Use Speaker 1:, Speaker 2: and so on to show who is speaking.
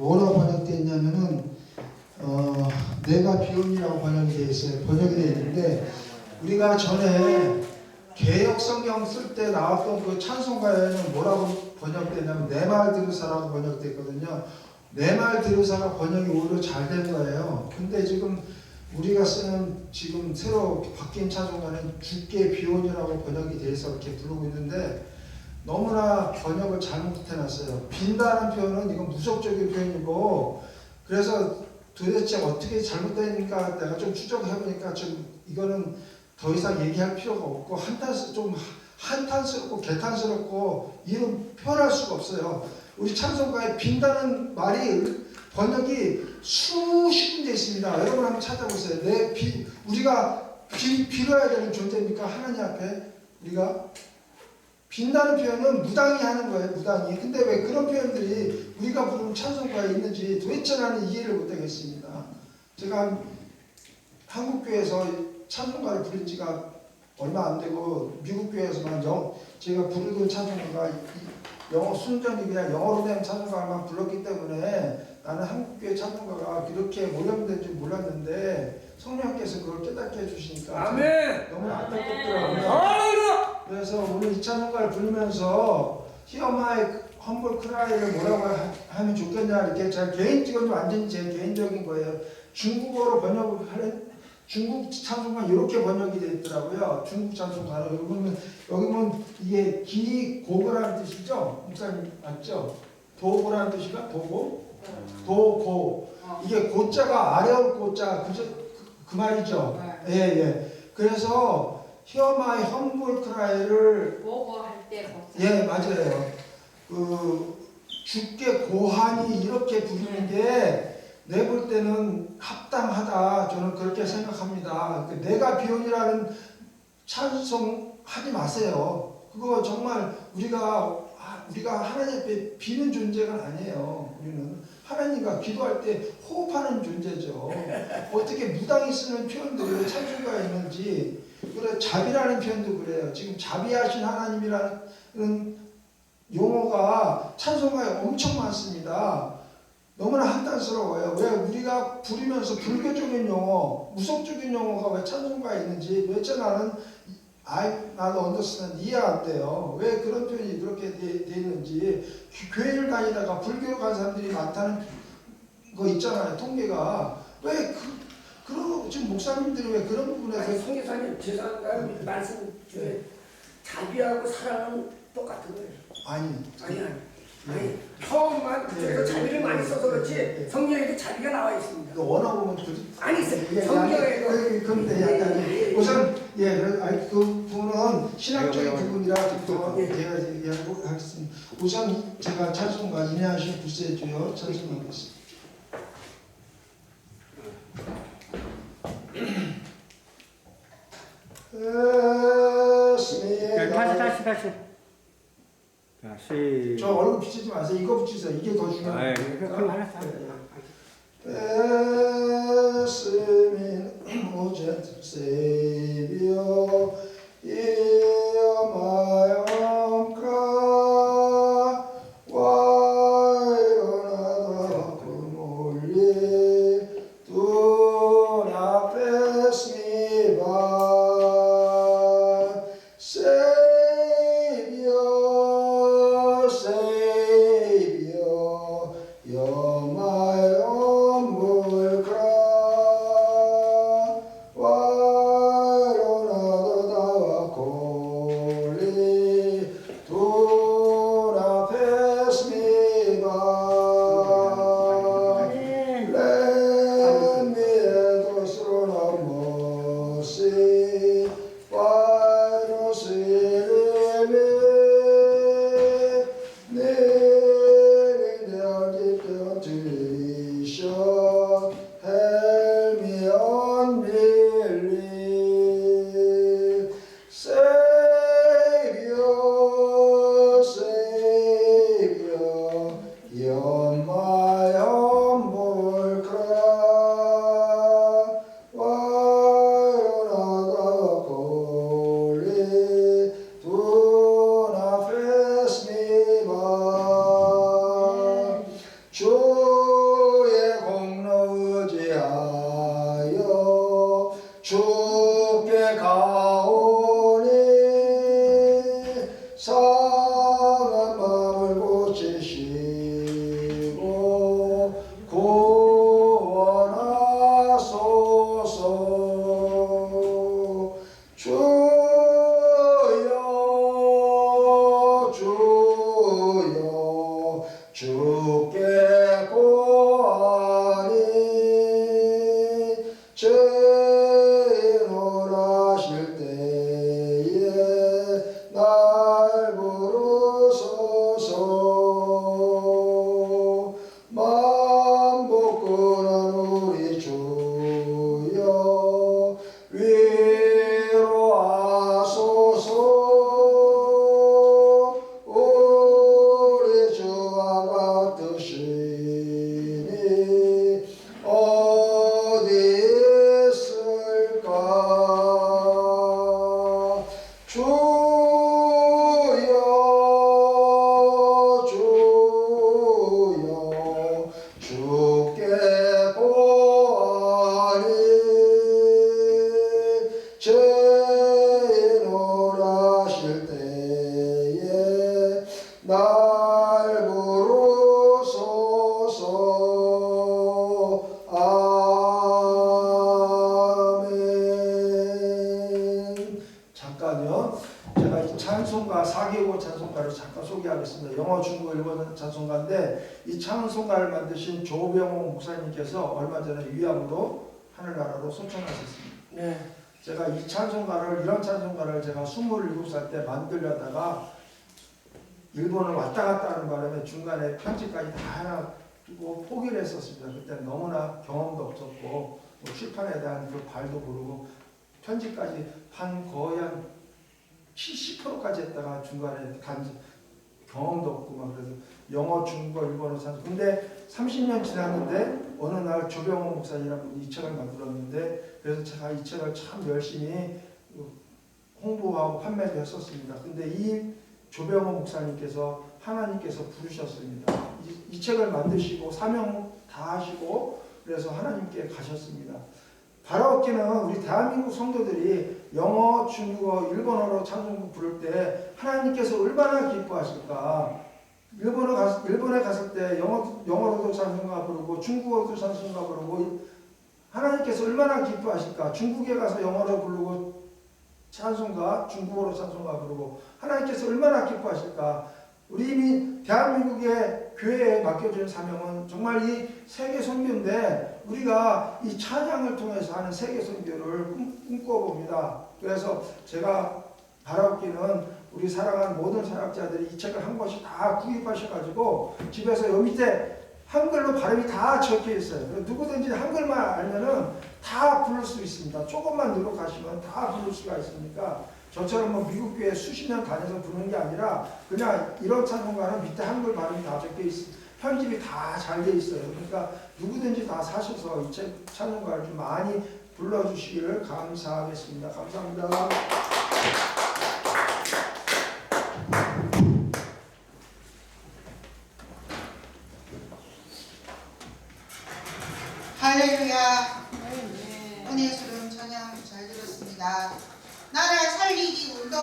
Speaker 1: 뭐라고 번역되어 있냐면은 어, 내가 비온이라고 번역이 되어 있어요. 번역이 되어 있는데 우리가 전에 개혁 성경 쓸 때 나왔던 그 찬송가에는 뭐라고 번역되냐면 내 말 들으사라고 번역됐거든요. 내 말 들으사가 번역이 오히려 잘 된 거예요. 근데 지금 우리가 쓰는 지금 새로 바뀐 찬송가는 주께 비온이라고 번역이 돼서 이렇게 부르고 있는데 너무나 번역을 잘못해놨어요. 빈다는 표현은 이건 무속적인 표현이고 그래서 도대체 어떻게 잘못되니까 내가 좀 추적해보니까 좀 이거는 더 이상 얘기할 필요가 없고 한탄스 좀 한탄스럽고 개탄스럽고 이런 표현할 수가 없어요. 우리 찬송가에 빈다는 말이 번역이 수십 군데 있습니다. 여러분 한번 찾아보세요. 내 비, 우리가 비, 빌어야 되는 존재입니까? 하나님 앞에 우리가 빈다는 표현은 무당이 하는 거예요. 무당이. 근데 왜 그런 표현들이 우리가 부르는 찬송가에 있는지 도대체 나는 이해를 못하겠습니다. 제가 한국 교회에서 찬송가를 부른 지가 얼마 안 되고 미국 교회에서만 영 제가 부르던 찬송가가 이- 영어 순전히 그냥 영어로 된 찬송가만 불렀기 때문에 나는 한국 교회 찬송가가 이렇게 오염된 줄 몰랐는데 성령께서 그걸 깨닫게 해주시니까
Speaker 2: 아멘.
Speaker 1: 너무 안타깝더라고요. 그래서 오늘 이 찬송가를 부르면서 히어마의 험블 크라이를 뭐라고 하- 하면 좋겠냐 이렇게 제 개인적인 완전히 제 개인적인 거예요. 중국어로 번역을 하는 중국 찬송가 이렇게 번역이 되어 있더라고요. 중국 찬송가로 여기 보면 여기 보면 이게 기고고라는 뜻이죠. 목사님 맞죠? 도고라는 뜻이가 도고 도고 이게 고자가 아래올 고자 그저 그, 그 말이죠. 예 예. 그래서 히어마의 험블 크라이를
Speaker 3: 보고 할때
Speaker 1: 예 맞아요. 그 주께 고한이 이렇게 부르는 게 내 볼 때는 합당하다 저는 그렇게 생각합니다. 그 내가 비온이라는 찬송 하지 마세요. 그거 정말 우리가 아, 우리가 하나님 앞에 비는 존재가 아니에요. 우리는 하나님과 기도할 때 호흡하는 존재죠. 어떻게 무당이 쓰는 표현들이 왜 찬송가에 있는지 그래 자비라는 표현도 그래요. 지금 자비하신 하나님이라는 용어가 찬송가에 엄청 많습니다. 너무나 한탄스러워요. 왜 우리가 부르면서 불교적인 용어, 무속적인 용어가 왜 찬송가에 있는지 도대체 나는 I, 나도 언더스탠 이해가 안 돼요. 왜 그런 표현이 그렇게 교- 교회를 다니다가 불교로 간 사람들이 많다는 거 있잖아요. 통계가 왜 그, 그런 지금 목사님들이 왜 그런 부분에서
Speaker 2: 아니 성교사님 죄송한가 말씀 중에 자비하고 사랑은 똑같은 거예요.
Speaker 1: 아니
Speaker 2: 아니 아니. 아니 처음만 그쪽에서 자비를 많이 써서 그렇지 성경에도 자비가 나와 있습니다.
Speaker 1: 그 원어 보면 그
Speaker 2: 아니
Speaker 1: 예,
Speaker 2: 성경에도
Speaker 1: 그- 그런데 약간 우선 예, 그- 아니, 그 부분은 신학적인 부분이라 또
Speaker 2: 예.
Speaker 1: 제가 얘기하고 하겠습니다. 우선 제가 찬송가 인내하신 불세주여 찬송하겠습니다.
Speaker 4: 네, 다시 다시 다시 다시
Speaker 1: 저 얼굴 비치지 마세요. 이거 붙이세요. 이게 더 중요해요.
Speaker 4: 그럼 알았어.
Speaker 1: Blessed O Say 제가 소개하겠습니다. 영어, 중국어, 일본 찬송가인데 이 찬송가를 만드신 조병호 목사님께서 얼마 전에 위암으로 하늘나라로 소천하셨습니다.
Speaker 2: 네.
Speaker 1: 제가 이 찬송가를 이런 찬송가를 제가 27살 때 만들려다가 일본을 왔다 갔다 하는 바람에 중간에 편집까지 다 해놔두고 포기를 했었습니다. 그때 너무나 경험도 없었고 뭐 출판에 대한 그 발도 모르고 편집까지 한 거의 한 70%까지 했다가 중간에 간 경험도 없고 막 그래서 영어, 중국어, 일본어 찬송 근데 30년 지났는데 어느 날 조병호 목사님이라는 분이 이 책을 만들었는데 그래서 제가 이 책을 참 열심히 홍보하고 판매도 했었습니다. 근데 이 조병호 목사님께서 하나님께서 부르셨습니다. 이, 이 책을 만드시고 사명 다 하시고 그래서 하나님께 가셨습니다. 바라옵기는 우리 대한민국 성도들이 영어, 중국어, 일본어로 찬송 부를 때 하나님께서 얼마나 기뻐하실까? 일본어 가, 일본에 갔을 때 영어, 영어로도 찬송가 부르고 중국어도 찬송가 부르고 하나님께서 얼마나 기뻐하실까? 중국에 가서 영어로 부르고 찬송가, 중국어로 찬송가 부르고 하나님께서 얼마나 기뻐하실까? 우리 이미 대한민국의 교회에 맡겨진 사명은 정말 이 세계 선교인데 우리가 이 찬양을 통해서 하는 세계 선교를 꿈- 꿈꿔봅니다. 그래서 제가 바라옵기는 우리 사랑하는 모든 사역자들이 이 책을 한 권씩 다 구입하셔가지고 집에서 요 밑에 한글로 발음이 다 적혀 있어요. 누구든지 한글만 알면은 다 부를 수 있습니다. 조금만 노력하시면 다 부를 수가 있으니까 저처럼 뭐 미국 교회 수십 년 다녀서 부르는 게 아니라 그냥 이런 찬송가는 밑에 한글 발음이 다 적혀 있 편집이 다 잘 돼 있어요. 그러니까 누구든지 다 사셔서 이책 찬송가를 좀 많이 불러주시기를 감사하겠습니다. 감사합니다.